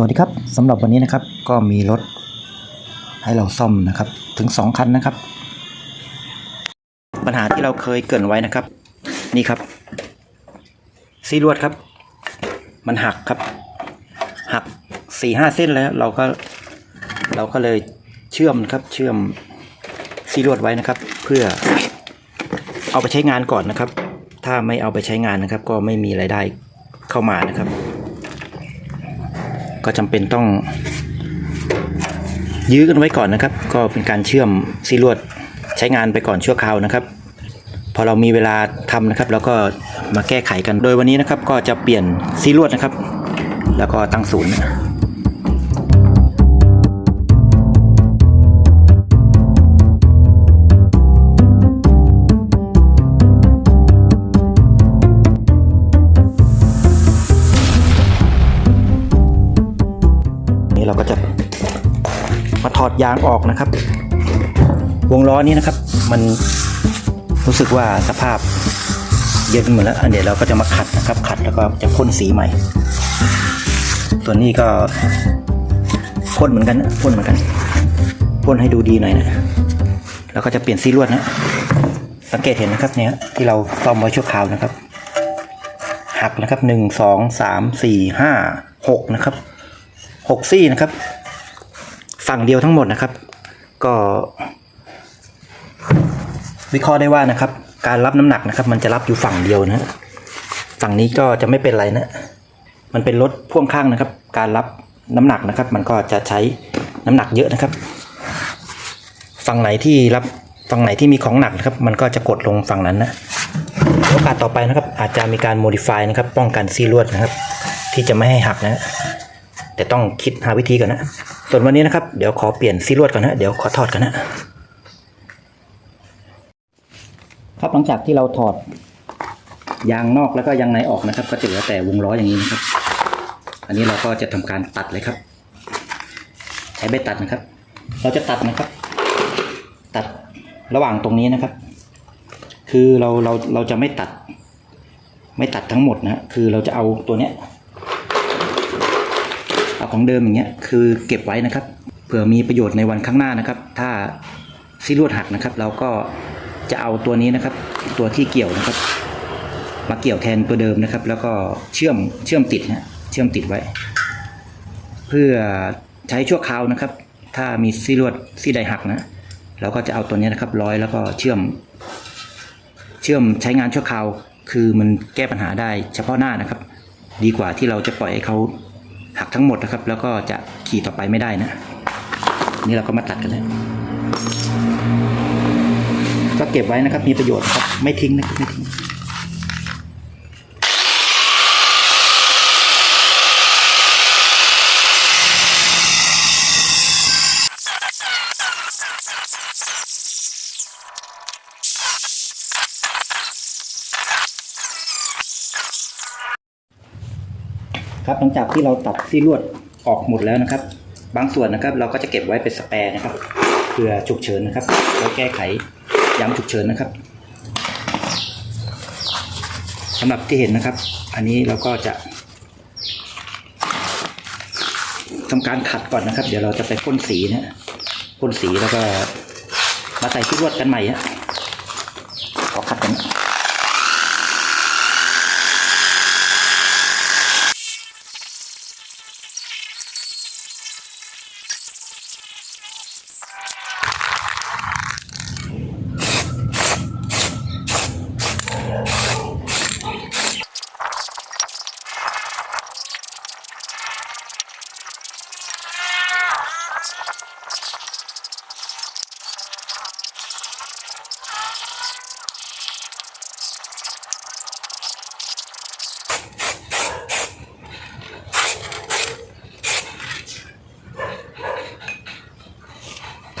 วัสดีครับสำหรับวันนี้นะครับ ก็มีรถให้เราซ่อมนะครับ ถึงสองคันนะครับ ปัญหาที่เราเคยเกรินไว้นะครับ นี่ครับ ซีลวดครับ มันหักครับ หักสี่ห้าเส้นแล้ว เราก็เราก็เลยเชื่อมครับ เชื่อมซีลวดไว้นะครับ เพื่อเอาไปใช้งานก่อนนะครับ ถ้าไม่เอาไปใช้งานนะครับ ก็ไม่มีรายได้เข้ามานะครับ ก็จำเป็นต้อง ยื้อกันไว้ก่อนนะครับ ก็เป็นการเชื่อมซีลวดใช้งานไปก่อนชั่วคราวนะครับ พอเรามีเวลาทำนะครับ แล้วก็มาแก้ไขกันโดยวันนี้นะครับ ก็จะเปลี่ยนซีลวดนะครับ แล้วก็ตั้งศูนย์ อดยางออกนะครับ วงล้อนี้นะครับ มันรู้สึกว่าสภาพเย็นหมดแล้วอันเดี๋ยวเราก็จะมาขัดนะครับ ขัดแล้วก็จะพ่นสีใหม่ส่วนนี้ก็พ่นเหมือนกันนะพ่นเหมือนกันพ่นให้ดูดีหน่อยนะแล้วก็จะเปลี่ยนซีลวดนะ สังเกตเห็นนะครับเนี่ยที่เราซ่อมไว้ชั่วคราวนะครับ หักนะครับหนึ่งสองสามสี่ห้าหกนะครับหกซี่นะครับ ฝั่งเดียวทั้งหมดนะครับ ก็วิเคราะห์ได้ว่านะครับ การรับน้ำหนักนะครับ มันจะรับอยู่ฝั่งเดียวนะฝั่งนี้ก็จะไม่เป็นไรนะ มันเป็นรถพ่วงข้างนะครับ การรับน้ำหนักนะครับ มันก็จะใช้น้ำหนักเยอะนะครับ ฝั่งไหนที่รับฝั่งไหนที่มีของหนักนะครับ มันก็จะกดลงฝั่งนั้นนะโอกาสต่อไปนะครับ อาจจะมีการ modify นะครับ ป้องกันซี่ลวดนะครับ ที่จะไม่ให้หักนะ แต่ต้องคิดหาวิธีก่อนนะ ส่วนวันนี้นะครับ เดี๋ยวขอเปลี่ยนซีลวดก่อนนะ เดี๋ยวขอถอดกันนะ ครับหลังจากที่เราถอดยางนอกแล้วก็ยางในออกนะครับ ก็จะเหลือแต่วงล้ออย่างนี้นะครับ อันนี้เราก็จะทำการตัดเลยครับ ใช้ใบตัดนะครับ เราจะตัดนะครับ ตัดระหว่างตรงนี้นะครับ คือเราเราเราจะไม่ตัด ไม่ตัดทั้งหมดนะคือเราจะเอาตัวเนี้ย เอาของเดิมอย่างเงี้ยคือเก็บไว้นะครับ เผื่อมีประโยชน์ในวันข้างหน้านะครับ ถ้าซีลวดหักนะครับ เราก็จะเอาตัวนี้นะครับ ตัวที่เกี่ยวนะครับ มาเกี่ยวแทนตัวเดิมนะครับ แล้วก็เชื่อมเชื่อมติดนะเชื่อมติดไว้ เพื่อใช้ชั่วคราวนะครับ ถ้ามีซีลวดซีใดหักนะเราก็จะเอาตัวนี้นะครับร้อยแล้วก็เชื่อม เชื่อมใช้งานชั่วคราวคือมันแก้ปัญหาได้เฉพาะหน้านะครับ ดีกว่าที่เราจะปล่อยให้เขา หักทั้งหมดนะครับ แล้วก็จะขี่ต่อไปไม่ได้นะ นี่เราก็มาตัดกันเลยก็เก็บไว้นะครับมีประโยชน์ครับไม่ทิ้งนะครับไม่ทิ้ง ครับ หลังจากที่เราตัดซี่ลวดออกหมดแล้วนะครับ บางส่วนนะครับ เราก็จะเก็บไว้เป็นสแปร์นะครับเพื่อฉุกเฉินนะครับไว้แก้ไขยามฉุกเฉินนะครับสำหรับที่เห็นนะครับ อันนี้เราก็จะทำการขัดก่อนนะครับ เดี๋ยวเราจะไปพ่นสีนะพ่นสีแล้วก็มาใส่ที่ลวดกันใหม่ฮะ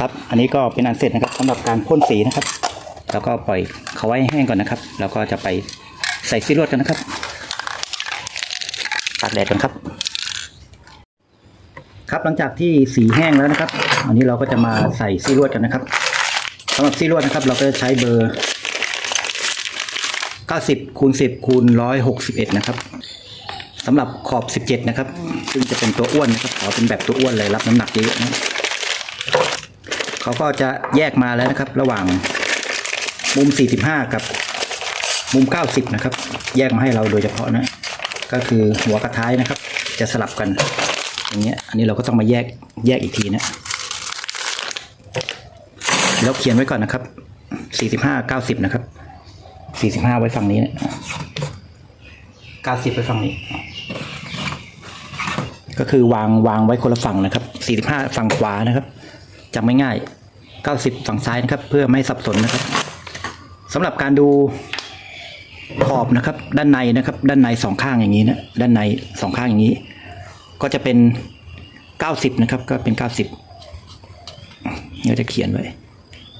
ครับ อันนี้ก็เป็นอันเสร็จนะครับสำหรับการพ่นสีนะครับ แล้วก็ปล่อยเขาไว้แห้งก่อนนะครับ แล้วก็จะไปใส่ซีลวดกันนะครับตากแดดกันครับ ครับหลังจากที่สีแห้งแล้วนะครับ อันนี้เราก็จะมาใส่ซีลวดกันนะครับสำหรับซีลวดนะครับ เราก็จะใช้เบอร์ 90คูณ10คูณ161 นะครับสำหรับขอบ 17 นะครับ ซึ่งจะเป็นตัวอ้วนนะครับขอเป็นแบบตัวอ้วนเลยรับน้ำหนักเยอะนะ เขาก็จะแยกมาแล้วนะครับ ระหว่างมุม 45 กับมุม 90 นะครับ แยกมาให้เราโดยเฉพาะนะ ก็คือหัวกับท้ายนะครับ จะสลับกัน อย่างเงี้ย อันนี้เราก็ต้องมาแยกแยกอีกทีนะ แล้วเขียนไว้ก่อนนะครับ 45 90 นะครับ 45 ไว้ฝั่งนี้นะ90 ไว้ฝั่งนี้ ก็คือวางวางไว้คนละฝั่งนะครับ 45 ฝั่งขวานะครับ จำไม่ง่าย90 ฝั่งซ้ายนะครับ เพื่อไม่ให้สับสนนะครับสำหรับการดูขอบนะครับ ด้านในนะครับ ด้านในสองข้างอย่างนี้นะด้านในสองข้างอย่างนี้ ก็จะเป็น 90 นะครับ ก็เป็น 90เราจะเขียนไว้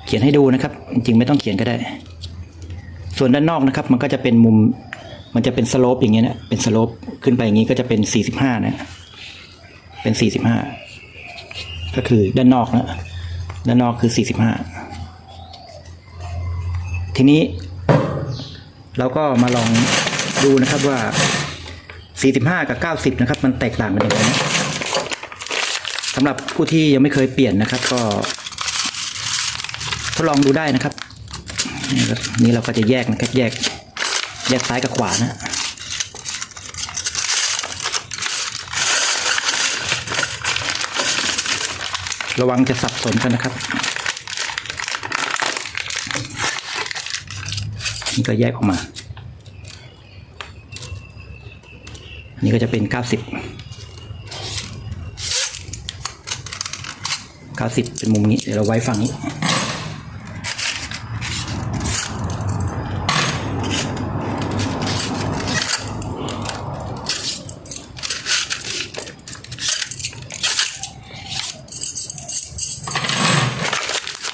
เขียนให้ดูนะครับ จริงๆไม่ต้องเขียนก็ได้ ส่วนด้านนอกนะครับ มันก็จะเป็นมุมมันจะเป็นสโลปอย่างเงี้ยนะเป็นสโลปขึ้นไปอย่างนี้ก็จะเป็น 45 นะ เป็น 45 ก็คือด้านนอกนะด้านนอกคือ 45 ทีนี้เราก็มาลองดูนะครับว่า 45 กับ 90 นะครับ มันแตกต่างกันยังไงสำหรับผู้ที่ยังไม่เคยเปลี่ยนนะครับ ก็ ทดลองดูได้นะครับ นี่ก็นี่เราก็จะแยกนะครับ แยก แยกซ้ายกับขวานะ ระวังจะสับสนกันนะครับนี่ก็แยกออกมา อันนี้ก็จะเป็น 90 90 เป็นมุมนี้ เดี๋ยวเราไว้ฝั่งนี้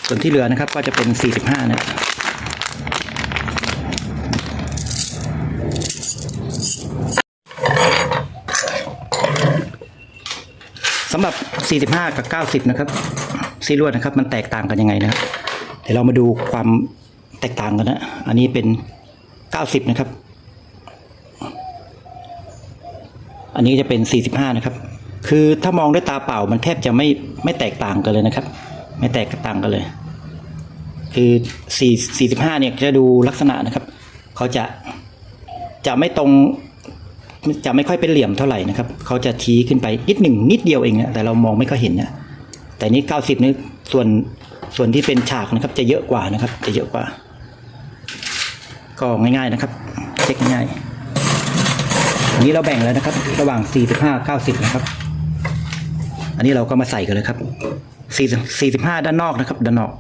ส่วนที่เหลือนะครับก็จะเป็น 45 นะสำหรับ 45 กับ 90 นะครับซีรวดนะครับ มันแตกต่างกันยังไงนะครับเดี๋ยวเรามาดูความแตกต่างกันนะ อันนี้เป็น 90 นะครับ อันนี้จะเป็น 45 นะครับ คือถ้ามองด้วยตาเปล่ามันแทบจะไม่ไม่แตกต่างกันเลยนะครับ ไม่แตกต่างกันเลย คือ4 45เนี่ยจะดูลักษณะนะครับ เขาจะจะไม่ตรงจะไม่ค่อยเป็นเหลี่ยมเท่าไหร่นะครับ เขาจะชี้ขึ้นไปนิดหนึ่งนิดเดียวเองนะแต่เรามองไม่ค่อยเห็นนะแต่นี้ 90นี่ส่วนส่วนที่เป็นฉากนะครับ จะเยอะกว่านะครับ จะเยอะกว่า ก็ง่ายๆนะครับ เช็คง่ายๆอันนี้เราแบ่งแล้วนะครับ ระหว่าง 45 90 นะครับ อันนี้เราก็มาใส่กันเลยครับ 4 45ด้านนอกนะครับ ด้านนอก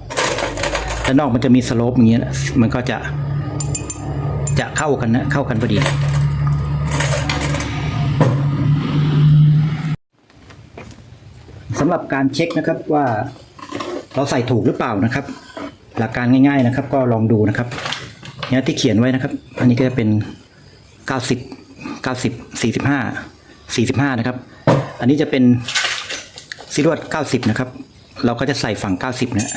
ด้านนอกมันจะมีสโลปอย่างเงี้ยนะมันก็จะจะเข้ากันนะ เข้ากันพอดีสำหรับการเช็คนะครับว่าเราใส่ถูกหรือเปล่านะครับ หลักการง่าย ๆนะครับ ก็ลองดูนะครับเนี่ยที่เขียนไว้นะครับ อันนี้ก็จะเป็น90 90 45 45นะครับ อันนี้จะเป็นซีรวด90นะครับ เราก็จะใส่ฝั่ง90นะ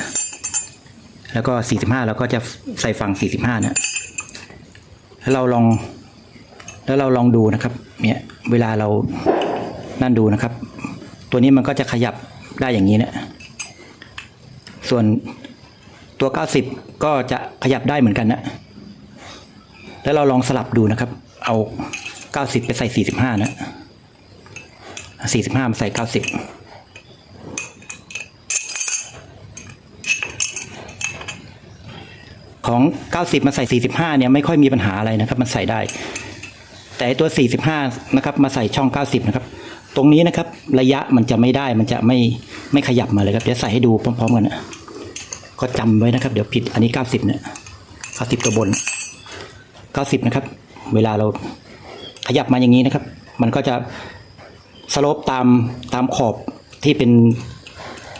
แล้วก็45เราก็จะใส่ฝั่ง45นะแล้วเราลอง แล้วเราลองดูนะครับ เนี่ย เวลาเรานั่นดูนะครับ ตัวนี้มันก็จะขยับได้อย่างนี้นะส่วนตัว 90 ก็จะขยับได้เหมือนกันนะ แล้วเราลองสลับดูนะครับ เอา 90 ไปใส่ 45 นะ 45มาใส่ 90 ของ 90 มาใส่ 45 เนี่ยไม่ค่อยมีปัญหาอะไรนะครับ มันใส่ได้ แต่ตัว 45 นะครับ มาใส่ช่อง 90 นะครับ ตรงนี้นะครับ ระยะมันจะไม่ได้มันจะไม่ไม่ขยับมาเลยครับเดี๋ยวใส่ให้ดูพร้อมๆกันนะก็จำไว้นะครับ เดี๋ยวผิดอันนี้ 90 เนี่ย 90 ตัวบน 90 นะครับ เวลาเราขยับมาอย่างนี้นะครับ มันก็จะสโลปตามตามขอบที่เป็น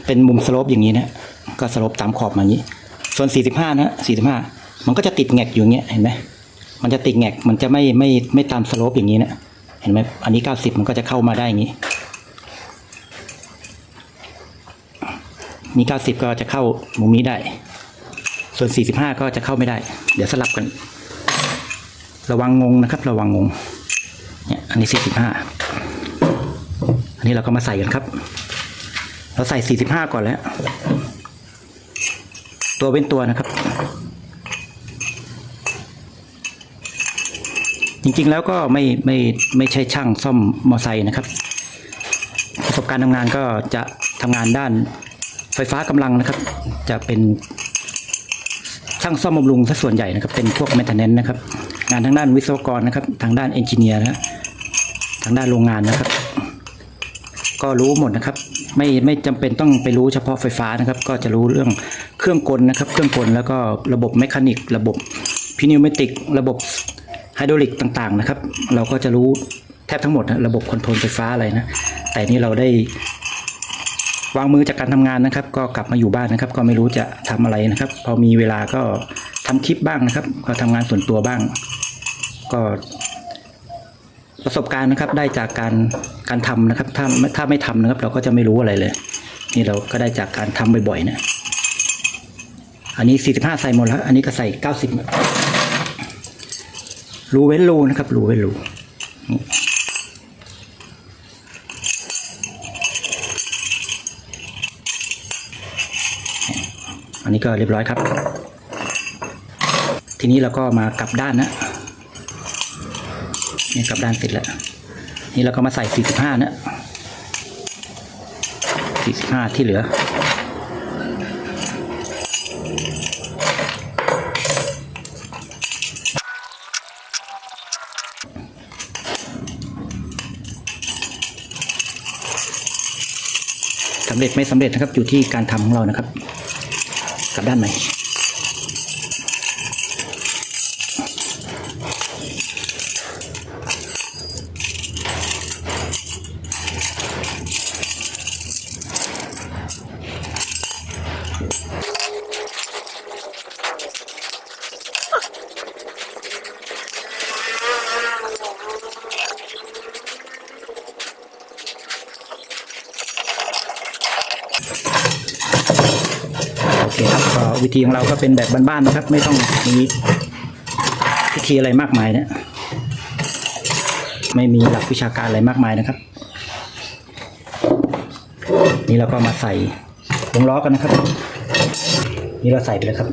เป็นมุมสโลปอย่างนี้นะก็สโลปตามขอบมาอย่างนี้ ส่วน45นะ45มันก็จะติดแงกอยู่อย่างเงี้ยเห็นไหมมันจะติดแงกมันจะไม่ไม่ไม่ตามสโลปอย่างนี้นะเห็นไหมอันนี้90มันก็จะเข้ามาได้อย่างนี้มี90ก็จะเข้ามุมนี้ได้ ส่วน45ก็จะเข้าไม่ได้ เดี๋ยวสลับกัน ระวังงงนะครับ ระวังงงเนี่ยอันนนี้สี่สิบห้าอันนี้เราก็มาใส่กันครับ เราใส่สี่สิบห้าก่อนแล้ว ตัวเว้นตัวนะครับ จริงๆแล้วก็ไม่ไม่ไม่ใช่ช่างซ่อมมอไซค์นะครับ ประสบการณ์ทำงานก็จะทำงานด้านไฟฟ้ากำลังนะครับ จะเป็นช่างซ่อมบำรุงซะส่วนใหญ่นะครับ เป็นพวก m ม i n t e n a n c e นะครับ งานทางด้านวิศวกรนะครับ ทางด้านเอนจิเนียร์นะทางด้านโรงงานนะครับ ก็รู้หมดนะครับ ไม่ไม่จำเป็นต้องไปรู้เฉพาะไฟฟ้านะครับ ก็จะรู้เรื่อง เครื่องกลนะครับ เครื่องกลแล้วก็ระบบแมคานิก ระบบพินิวเมติก ระบบไฮดรอลิกต่างๆนะครับ เราก็จะรู้แทบทั้งหมดนะระบบคอนโทรลไฟฟ้าอะไรนะ แต่นี่เราได้ วางมือจากการทำงานนะครับ ก็กลับมาอยู่บ้านนะครับ ก็ไม่รู้จะทำอะไรนะครับ พอมีเวลาก็ทำคลิปบ้างนะครับ ก็ทำงานส่วนตัวบ้าง ก็ประสบการณ์นะครับได้จากการการทำนะครับถ้าถ้าไม่ทำนะครับ เราก็จะไม่รู้อะไรเลย นี่เราก็ได้จากการทำบ่อยๆนะ อันนี้45ใส่หมดแล้ว อันนี้ก็ใส่90รูเว้นรูนะครับ รูเว้นรูอันนี้ก็เรียบร้อยครับ ทีนี้เราก็มากลับด้านนะ นี่กลับด้านเสร็จแล้ว นี่เราก็มาใส่ 45 นะ 45 ที่เหลือ เร็จไม่สำเร็จนะครับ อยู่ที่การทำของเรานะครับ กลับด้านไหน โอเคครับก็วิ ธีของเราก็เป็นแบบบ้านๆนะครับ ไม่ต้องมีพิธีอะไรมากมายนะไม่มีหลักวิชาการอะไรมากมายนะครับ นี่เราก็มาใส่วงล้อกันนะครับ นี่เราใส่ไปเลยครับ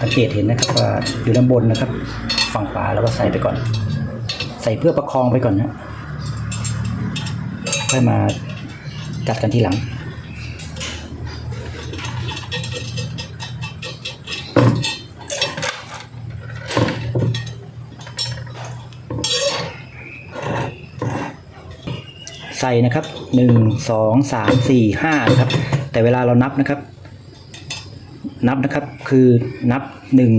สังเกตเห็นนะครับว่าอยู่ด้านบนนะครับ ฝั่งขวาเราก็ใส่ไปก่อน ใส่เพื่อประคองไปก่อนนะค่อยมาจัดกันทีหลัง ใส่นะครับหนึ่งสองสามสี่ห้านะครับ แต่เวลาเรานับนะครับ นับนะครับคือนับหนึ่ง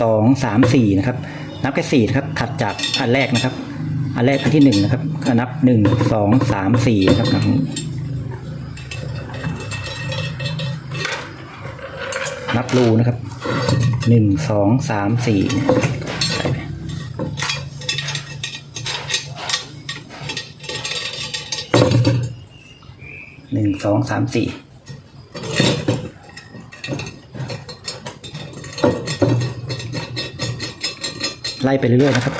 สองสามสี่นะครับ นับแค่สี่นะครับถัดจากอันแรกนะครับ อันแรกอันที่หนึ่งนะครับก็นับหนึ่งสองสามสี่นะครับนับนับรูนะครับหนึ่งสองสามสี่ใส่ไป หนึ่งสองสามสี่ไล่ไปเรื่อยๆนะครับ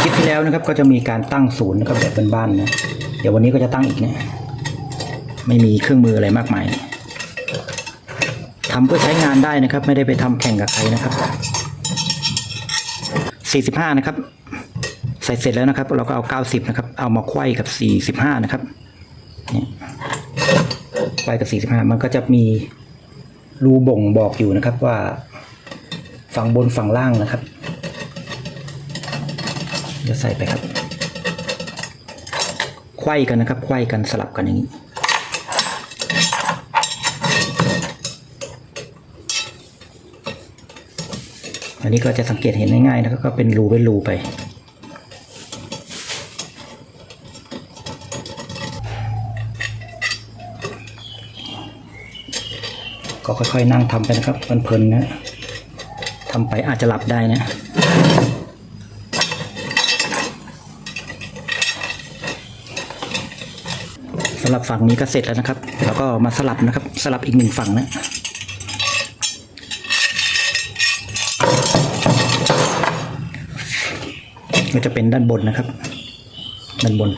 คลิปที่แล้วนะครับก็จะมีการตั้งศูนย์นะครับแบบบ้านๆนะเดี๋ยววันนี้ก็จะตั้งอีกนะไม่มีเครื่องมืออะไรมากมายทำเพื่อใช้งานได้นะครับ ไม่ได้ไปทำแข่งกับใครนะครับสี่สิบห้านะครับ ส่เสร็จแล้วนะครับ เราก็เอา90นะครับ เอามาไขว้กับ45นะครับนี่ไขว้กับ45มันก็จะมีรูบ่งบอกอยู่นะครับว่าฝั่งบนฝั่งล่างนะครับจะใส่ไปครับไขว้กันนะครับไขว้กันสลับกันอย่างนี้อันนี้ก็จะสังเกตเห็นง่ายๆนะครับก็เป็นรูเป็นรูไป ก็ค่อยๆ นั่งทำไปนะครับเพลินๆนะทำไปอาจจะหลับได้นะสำหรับฝั่งนี้ก็เสร็จแล้วนะครับ แล้วก็มาสลับนะครับ สลับอีกหนึ่งฝั่งนะก็จะเป็นด้านบนนะครับ ด้านบน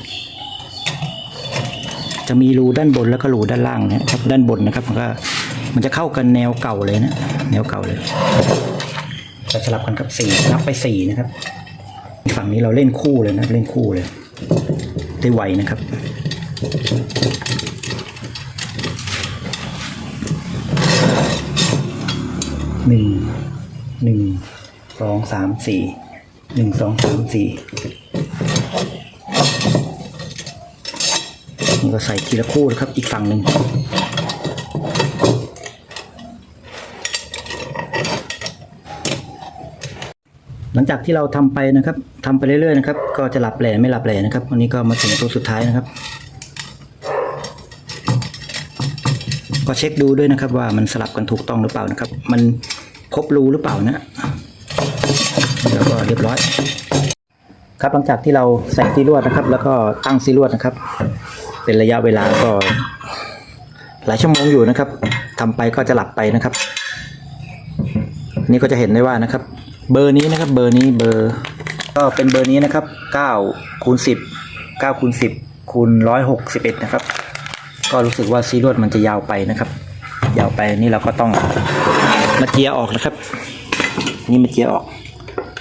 จะมีรูด้านบนแล้วก็รูด้านล่างนะครับ ด้านบนนะครับมันก็ มันจะเข้ากันแนวเก่าเลยนะ แนวเก่าเลยจะสลับกันกับสี่นับไปสี่นะครับ ฝั่งนี้เราเล่นคู่เลยนะเล่นคู่เลย ได้ไวนะครับหนึ่งหนึ่งสองสามสี่หนึ่งสองสามสี่นี่ก็ใส่ทีละคู่นะครับอีกฝั่งหนึ่ง หลังจากที่เราทำไปนะครับทำไปเรื่อยๆนะครับ ก็จะหลับแหล่ไม่หลับแหล่นะครับวันนี้ก็มาถึงตัวสุดท้ายนะครับ ก็เช็คดูด้วยนะครับ ว่ามันสลับกันถูกต้องหรือเปล่านะครับ มันครบรูหรือเปล่านะแล้วก็เรียบร้อย ครับหลังจากที่เราใส่ซีลวดนะครับ แล้วก็ตั้งซีลวดนะครับ เป็นระยะเวลาก็ หลายชั่วโมงอยู่นะครับทำไปก็จะหลับไปนะครับ นี่ก็จะเห็นได้ว่านะครับ เบอร์นี้นะครับ เบอร์นี้เบอร์ ก็เป็นเบอร์นี้นะครับ9คูณ10 9คูณ10คูณ161นะครับ ก็รู้สึกว่าซีรวดมันจะยาวไปนะครับ ยาวไปนี่เราก็ต้องมาเจียออกนะครับ นี่มาเจียออก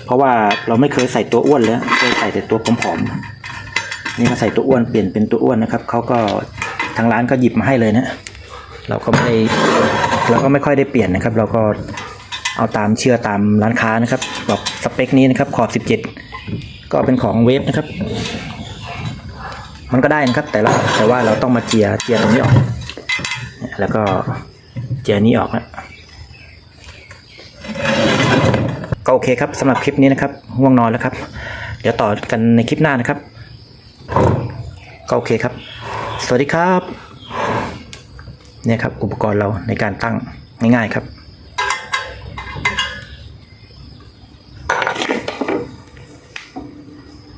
เพราะว่าเราไม่เคยใส่ตัวอ้วนเลยเคยใส่แต่ตัวผอมๆนี่มาใส่ตัวอ้วนเปลี่ยนเป็นตัวอ้วนนะครับเขาก็ทางร้านก็หยิบมาให้เลยนะ เราก็ไม่ได้เราก็ไม่ค่อยได้เปลี่ยนนะครับ เราก็ เอาตามเชื่อตามร้านค้านะครับบอกสเปคนี้นะครับขอบ17 ก็เป็นของเวฟนะครับ มันก็ได้นะครับ แต่ละแต่ว่าเราต้องมาเจียเจียตรงนี้ออก แล้วก็เจียนี้ออกนะก็โอเคครับสำหรับคลิปนี้นะครับง่วงนอนแล้วครับ เดี๋ยวต่อกันในคลิปหน้านะครับ ก็โอเคครับ สวัสดีครับ เนี่ยครับ อุปกรณ์เราในการตั้งง่ายๆครับ